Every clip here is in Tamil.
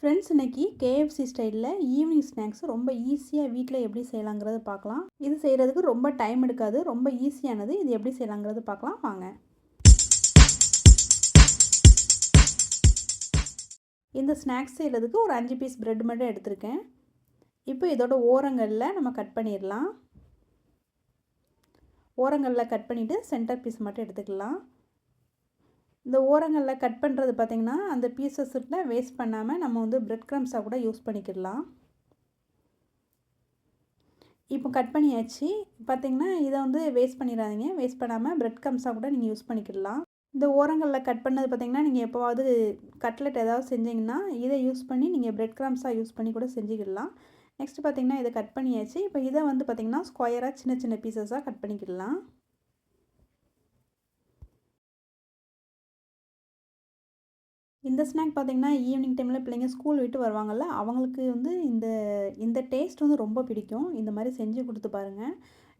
ஃப்ரெண்ட்ஸ் இன்னைக்கு கேஎஃப்சி ஸ்டைலில் ஈவினிங் ஸ்நாக்ஸ் ரொம்ப ஈஸியாக வீட்டில் எப்படி செய்யலாங்கிறத பார்க்கலாம். இது செய்கிறதுக்கு ரொம்ப டைம் எடுக்காது ரொம்ப ஈஸியானது இது எப்படி செய்யலாங்கிறது பார்க்கலாம். வாங்க. இந்த ஸ்நாக்ஸ் செய்கிறதுக்கு ஒரு அஞ்சு பீஸ் ப்ரெட் மட்டும் எடுத்திருக்கேன். இப்போ இதோட ஓரங்களில் நம்ம கட் பண்ணிடலாம். ஓரங்களில் கட் பண்ணிவிட்டு சென்டர் பீஸ் மட்டும் எடுத்துக்கலாம். இந்த ஓரங்களில் கட் பண்ணுறது பார்த்திங்கன்னா அந்த பீசஸில் வேஸ்ட் பண்ணாமல் நம்ம வந்து பிரெட் க்ரம்ஸாக கூட யூஸ் பண்ணிக்கிடலாம். இப்போ கட் பண்ணியாச்சு. பார்த்திங்கன்னா இதை வந்து வேஸ்ட் பண்ணிடாதீங்க. வேஸ்ட் பண்ணாமல் பிரெட் க்ரம்ஸாக கூட நீங்கள் யூஸ் பண்ணிக்கிடலாம். இந்த ஓரங்களில் கட் பண்ணது பார்த்திங்கன்னா நீங்கள் எப்போவாவது கட்லெட் ஏதாவது செஞ்சிங்கன்னா இதை யூஸ் பண்ணி நீங்கள் பிரெட் க்ரம்ஸாக யூஸ் பண்ணி கூட செஞ்சுக்கிடலாம். நெக்ஸ்ட் பார்த்திங்கன்னா இதை கட் பண்ணியாச்சு. இப்போ இதை வந்து பார்த்திங்கன்னா ஸ்கொயராக சின்ன சின்ன பீசஸாக கட் பண்ணிக்கிடலாம். இந்த ஸ்நாக் பார்த்திங்கன்னா ஈவினிங் டைமில் பிள்ளைங்க ஸ்கூல் விட்டு வருவாங்கள்ல அவங்களுக்கு வந்து இந்த இந்த டேஸ்ட் வந்து ரொம்ப பிடிக்கும். இந்த மாதிரி செஞ்சு கொடுத்து பாருங்கள்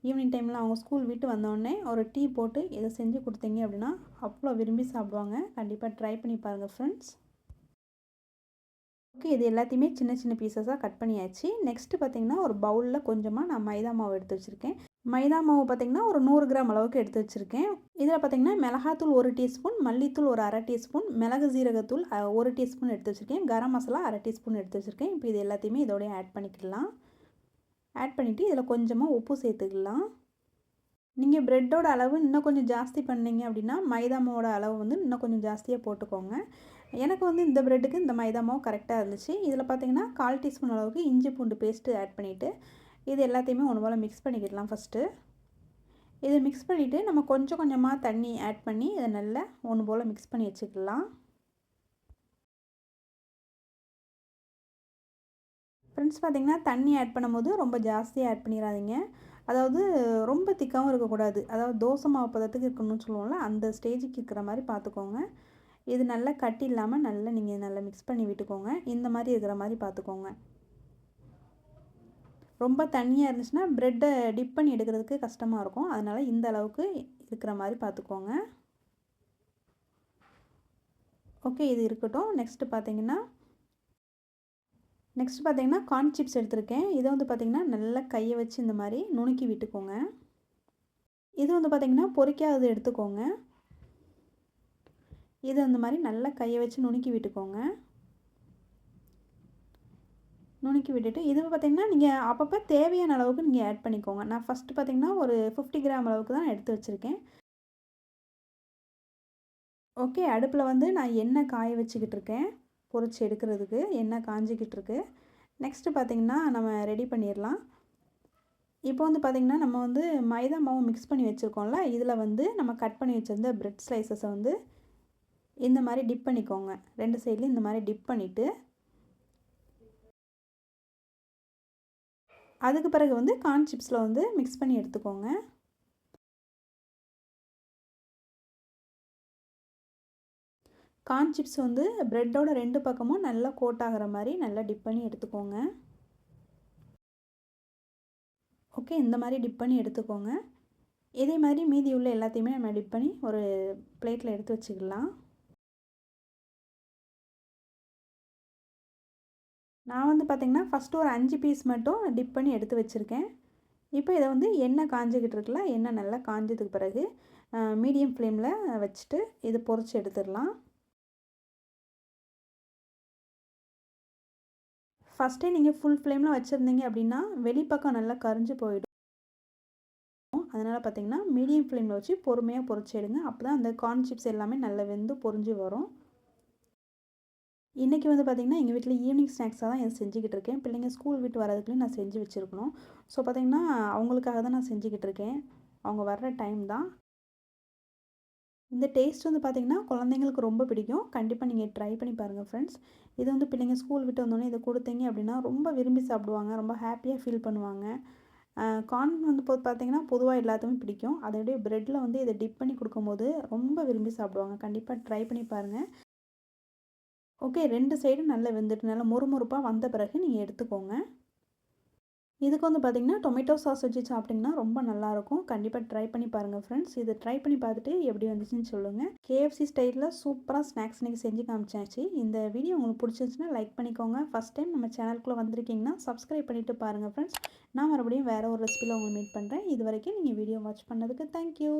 ஈவினிங் டைமில் அவங்க ஸ்கூல் விட்டு வந்தோடனே ஒரு டீ போட்டு இதை செஞ்சு கொடுத்தீங்க அப்படின்னா அவ்வளோ விரும்பி சாப்பிடுவாங்க. கண்டிப்பாக ட்ரை பண்ணி பாருங்கள் ஃப்ரெண்ட்ஸ் ஓகே இது எல்லாத்தையுமே சின்ன சின்ன பீசஸாக கட் பண்ணியாச்சு. நெக்ஸ்ட்டு பார்த்திங்கன்னா ஒரு பவுலில் கொஞ்சமாக நான் மைதா மாவு எடுத்து வச்சுருக்கேன். மைதா மாவு பார்த்திங்கன்னா ஒரு நூறு கிராம் அளவுக்கு எடுத்து வச்சுருக்கேன். இதில் பார்த்திங்கன்னா மிளகாத்தூள் ஒரு டீஸ்பூன் மல்லித்தூள் ஒரு அரை டீஸ்பூன் மிளகு ஜீரகத்தூள் ஒரு டீஸ்பூன் எடுத்து வச்சுருக்கேன். கரம் மசாலா அரை டீஸ்பூன் எடுத்து வச்சுருக்கேன். இப்போ இது எல்லாத்தையுமே இதோடய ஆட் பண்ணிக்கலாம். ஆட் பண்ணிவிட்டு இதில் கொஞ்சமாக உப்பு சேர்த்துக்கலாம். நீங்கள் ப்ரெட்டோட அளவு இன்னும் கொஞ்சம் ஜாஸ்தி பண்ணீங்க அப்படின்னா மைதா மாவோட அளவு வந்து இன்னும் கொஞ்சம் ஜாஸ்தியாக போட்டுக்கோங்க. எனக்கு வந்து இந்த ப்ரெட்டுக்கு இந்த மைதா மாவு கரெக்டாக இருந்துச்சு. இதில் பார்த்தீங்கன்னா கால் டீஸ்பூன் அளவுக்கு இஞ்சி பூண்டு பேஸ்ட்டு ஆட் பண்ணிவிட்டு இது எல்லாத்தையுமே ஒன்று போல் மிக்ஸ் பண்ணிக்கிடலாம் ஃபஸ்ட்டு இதை மிக்ஸ் பண்ணிவிட்டு நம்ம கொஞ்சம் கொஞ்சமாக தண்ணி ஆட் பண்ணி இதை நல்லா ஒன்று போல் மிக்ஸ் பண்ணி வச்சுக்கலாம். ஃப்ரெண்ட்ஸ் பார்த்திங்கன்னா தண்ணி ஆட் பண்ணும்போது ரொம்ப ஜாஸ்தியாக ஆட் பண்ணிடாதீங்க அதாவது ரொம்ப திக்காகவும் இருக்கக்கூடாது. அதாவது தோசை மாவு பதத்துக்கு இருக்கணும்னு சொல்லுவோம்ல அந்த ஸ்டேஜுக்கு இருக்கிற மாதிரி பார்த்துக்கோங்க இது நல்லா கட்டி இல்லாமல் நல்லா நீங்கள் நல்லா மிக்ஸ் பண்ணி விட்டுக்கோங்க. இந்த மாதிரி இருக்கிற மாதிரி பார்த்துக்கோங்க ரொம்ப தண்ணியாக இருந்துச்சுன்னா ப்ரெட்டை டிப் பண்ணி எடுக்கிறதுக்கு கஷ்டமாக இருக்கும். அதனால் இந்த அளவுக்கு இருக்கிற மாதிரி பார்த்துக்கோங்க. ஓகே இது இருக்கட்டும். நெக்ஸ்ட்டு பார்த்தீங்கன்னா நெக்ஸ்ட் பார்த்தீங்கன்னா கார்ன் சிப்ஸ் எடுத்திருக்கேன். இதை வந்து பார்த்திங்கன்னா நல்லா கையை வச்சு இந்த மாதிரி நுணுக்கி விட்டுக்கோங்க. இது வந்து பார்த்திங்கன்னா பொறிக்காதது எடுத்துக்கோங்க. இது அந்த மாதிரி நல்லா கையை வச்சு நுணுக்கி விட்டுக்கோங்க. நுணுக்கி விட்டுட்டு இது பார்த்திங்கன்னா நீங்கள் அப்பப்போ தேவையான அளவுக்கு நீங்கள் ஆட் பண்ணிக்கோங்க. நான் ஃபஸ்ட்டு பார்த்திங்கன்னா ஒரு ஃபிஃப்டி கிராம் அளவுக்கு தான் எடுத்து வச்சுருக்கேன். ஓகே அடுப்பில் வந்து நான் எண்ணெய் காய வச்சுக்கிட்டு இருக்கேன். பொறிச்சு எடுக்கிறதுக்கு எண்ணெய் காஞ்சிக்கிட்டு இருக்கு. நெக்ஸ்ட்டு பார்த்திங்கன்னா நம்ம ரெடி பண்ணிடலாம். இப்போ வந்து பார்த்திங்கன்னா நம்ம வந்து மைதா மாவு மிக்ஸ் பண்ணி வச்சுருக்கோம்ல இதில் வந்து நம்ம கட் பண்ணி வச்சுருந்த ப்ரெட் ஸ்லைசஸை வந்து இந்த மாதிரி டிப் பண்ணிக்கோங்க. ரெண்டு சைட்லேயும் இந்த மாதிரி டிப் பண்ணிவிட்டு அதுக்கு பிறகு வந்து கார்ன் சிப்ஸில் வந்து மிக்ஸ் பண்ணி எடுத்துக்கோங்க. கார்ன் சிப்ஸ் வந்து ப்ரெட்டோட ரெண்டு பக்கமும் நல்லா கோட் ஆகிற மாதிரி நல்லா டிப் பண்ணி எடுத்துக்கோங்க. ஓகே இந்த மாதிரி டிப் பண்ணி எடுத்துக்கோங்க. இதே மாதிரி மீதி உள்ள எல்லாத்தையுமே நம்ம டிப் பண்ணி ஒரு பிளேட்டில் எடுத்து வச்சுக்கலாம். நான் வந்து பார்த்திங்கன்னா ஃபஸ்ட்டு ஒரு அஞ்சு பீஸ் மட்டும் டிப் பண்ணி எடுத்து வச்சுருக்கேன். இப்போ இதை வந்து எண்ணெய் காஞ்சிக்கிட்டு இருக்குல்ல எண்ணெய் நல்லா காஞ்சதுக்கு பிறகு மீடியம் ஃப்ளேமில் வச்சுட்டு இது பொறிச்சு எடுத்துடலாம். ஃபஸ்ட்டே நீங்கள் ஃபுல் ஃப்ளேமில் வச்சுருந்தீங்க அப்படின்னா வெளிப்பக்கம் நல்லா கரிஞ்சு போயிடும். அதனால் பார்த்திங்கன்னா மீடியம் ஃப்ளேமில் வச்சு பொறுமையாக பொறிச்சு எடுங்க. அப்போ தான் அந்த கார்ன் சிப்ஸ் எல்லாமே நல்லா வெந்து பொறிஞ்சு வரும். இன்றைக்கி வந்து பார்த்திங்கன்னா எங்கள் வீட்டில் ஈவினிங் ஸ்நாக்ஸாக தான் எது செஞ்சுக்கிட்டு இருக்கேன். பிள்ளைங்க ஸ்கூல் விட்டு வரதுக்குள்ளேயும் நான் செஞ்சு வச்சுருக்கணும். ஸோ பார்த்திங்கன்னா அவங்களுக்காக தான் நான் செஞ்சுக்கிட்டு இருக்கேன். அவங்க வர்ற டைம் தான். இந்த டேஸ்ட் வந்து பார்த்திங்கன்னா குழந்தைங்களுக்கு ரொம்ப பிடிக்கும். கண்டிப்பாக நீங்கள் ட்ரை பண்ணி பாருங்கள் ஃப்ரெண்ட்ஸ் இது வந்து பிள்ளைங்க ஸ்கூல் விட்டு வந்தோடனே இதை கொடுத்தீங்க அப்படின்னா ரொம்ப விரும்பி சாப்பிடுவாங்க. ரொம்ப ஹாப்பியாக ஃபீல் பண்ணுவாங்க. கார்ன் வந்து இப்போ பார்த்திங்கன்னா பொதுவாக எல்லாத்துக்குமே பிடிக்கும். அதோடைய ப்ரெட்டில் வந்து இதை டிப் பண்ணி கொடுக்கும்போது ரொம்ப விரும்பி சாப்பிடுவாங்க. கண்டிப்பாக ட்ரை பண்ணி பாருங்கள் ஓகே ரெண்டு சைடும் நல்லா வெந்துட்டு நல்லா மொறுமொறுப்பாக வந்த பிறகு நீங்கள் எடுத்துக்கோங்க. இதுக்கு வந்து பார்த்திங்கன்னா டொமேட்டோ சாஸ் வச்சு சாப்பிட்டிங்கன்னா ரொம்ப நல்லாயிருக்கும் கண்டிப்பாக ட்ரை பண்ணி பாருங்கள் ஃப்ரெண்ட்ஸ் இது ட்ரை பண்ணி பார்த்துட்டு எப்படி வந்துச்சுன்னு சொல்லுங்கள் கேஎஃப்சி ஸ்டைலில் சூப்பராக ஸ்நாக்ஸ் நீங்கள் செஞ்சு காமிச்சாச்சு. இந்த வீடியோ உங்களுக்கு பிடிச்சிருந்துச்சுன்னா லைக் பண்ணிக்கோங்க. ஃபஸ்ட் டைம் நம்ம சேனலுக்குள்ளே வந்திருக்கீங்கன்னா சப்ஸ்கிரைப் பண்ணிவிட்டு பாருங்கள் ஃப்ரெண்ட்ஸ் நான் மறுபடியும் வேறு ஒரு ரெசிபியில் உங்களை மீட் பண்ணுறேன் இது வரைக்கும் நீங்கள் வீடியோ வாட்ச் பண்ணதுக்கு தேங்க்யூ